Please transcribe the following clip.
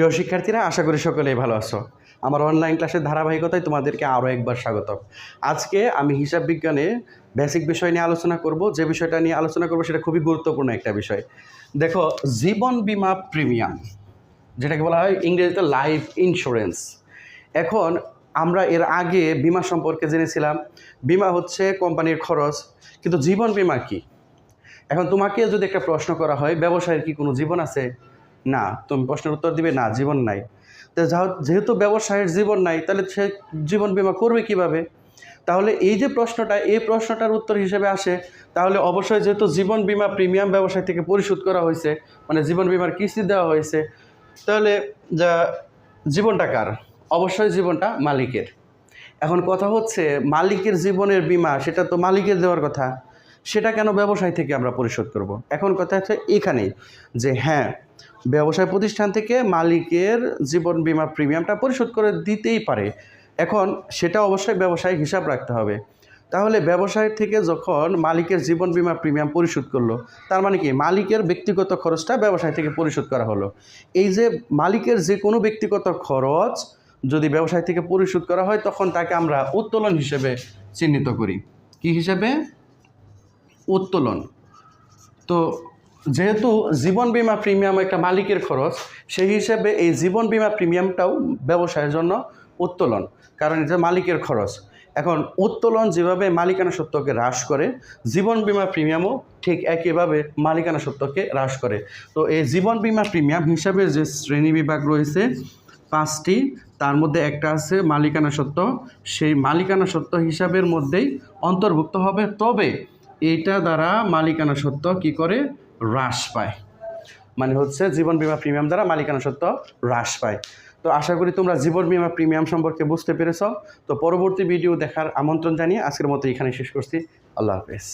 প্রিয় শিক্ষার্থীরা, আশা করি সকলেই ভালো আছো। আমার অনলাইন ক্লাসের ধারাবাহিকতায় তোমাদেরকে আরও একবার স্বাগত আজকে আমি হিসাব বিজ্ঞানে বেসিক বিষয় নিয়ে আলোচনা করব। যে বিষয়টা নিয়ে আলোচনা করব সেটা খুবই গুরুত্বপূর্ণ একটা বিষয়। দেখো, জীবন বিমা প্রিমিয়াম, যেটাকে বলা হয় ইংরেজিতে লাইফ ইন্স্যুরেন্স এখন আমরা এর আগে বিমা সম্পর্কে জেনেছিলাম। বিমা হচ্ছে কোম্পানির খরচ, কিন্তু জীবন বীমা কি? এখন তোমাকে যদি একটা প্রশ্ন করা হয়, ব্যবসায়ের কি কোনো জীবন আছে? না, তুমি প্রশ্নের উত্তর দিবে, না, জীবন নাই। তো যেহেতু ব্যবসায়ের জীবন নাই, তাহলে সে জীবন বিমা করবে কীভাবে? তাহলে এই যে প্রশ্নটা, এই প্রশ্নটার উত্তর হিসেবে আসে, তাহলে অবশ্যই যেহেতু জীবন বিমা প্রিমিয়াম ব্যবসায় থেকে পরিশোধ করা হয়েছে মানে জীবন বিমার কিস্তি দেওয়া হয়েছে, তাহলে যা, জীবনটা কার? অবশ্যই জীবনটা মালিকের। এখন কথা হচ্ছে, মালিকের জীবনের বীমা, সেটা তো মালিকের দেওয়ার কথা। সেটা কেন ব্যবসায় থেকে আমরা পরিশোধ করব। এখন কথা হচ্ছে এখানেই যে হ্যাঁ ব্যবসায় প্রতিষ্ঠান থেকে মালিকের জীবন বিমা প্রিমিয়ামটা পরিশোধ করে দিতেই পারে। এখন সেটা অবশ্যই ব্যবসায় হিসাব রাখতে হবে। তাহলে ব্যবসায় থেকে যখন মালিকের জীবন বিমা প্রিমিয়াম পরিশোধ করল, তার মানে কি? মালিকের ব্যক্তিগত খরচটা ব্যবসায় থেকে পরিশোধ করা হলো। এই যে মালিকের যে কোনো ব্যক্তিগত খরচ যদি ব্যবসায় থেকে পরিশোধ করা হয়, তখন তাকে আমরা উত্তোলন হিসেবে চিহ্নিত করি। কি হিসেবে? উত্তোলন। তো যেহেতু জীবন বিমা প্রিমিয়াম একটা মালিকের খরচ, সেই হিসেবে এই জীবন বিমা প্রিমিয়ামটাও ব্যবসায়ের জন্য উত্তোলন, কারণ এটা মালিকের খরচ। এখন উত্তোলন যেভাবে মালিকানা সত্ত্বকে হ্রাস করে, জীবন বিমা প্রিমিয়ামও ঠিক একইভাবে মালিকানা সত্ত্বকে হ্রাস করে। তো এই জীবন বিমা প্রিমিয়াম হিসাবে যে শ্রেণি বিভাগ রয়েছে, পাঁচটি, তার মধ্যে একটা আছে মালিকানা সত্ত্ব। সেই মালিকানা সত্ত্ব হিসাবের মধ্যেই অন্তর্ভুক্ত হবে। তবে এইটা দ্বারা মালিকানা সত্ত্ব কি করে? হ্রাস পায়। মানে হচ্ছে জীবন বিমা প্রিমিয়াম দ্বারা মালিকানা সত্ত্ব হ্রাস পায়। তো আশা করি তোমরা জীবন বিমা প্রিমিয়াম সম্পর্কে বুঝতে পেরেছ। তো পরবর্তী ভিডিও দেখার আমন্ত্রণ জানিয়ে আজকের মতো এখানে শেষ করছি। আল্লাহ হাফেজ।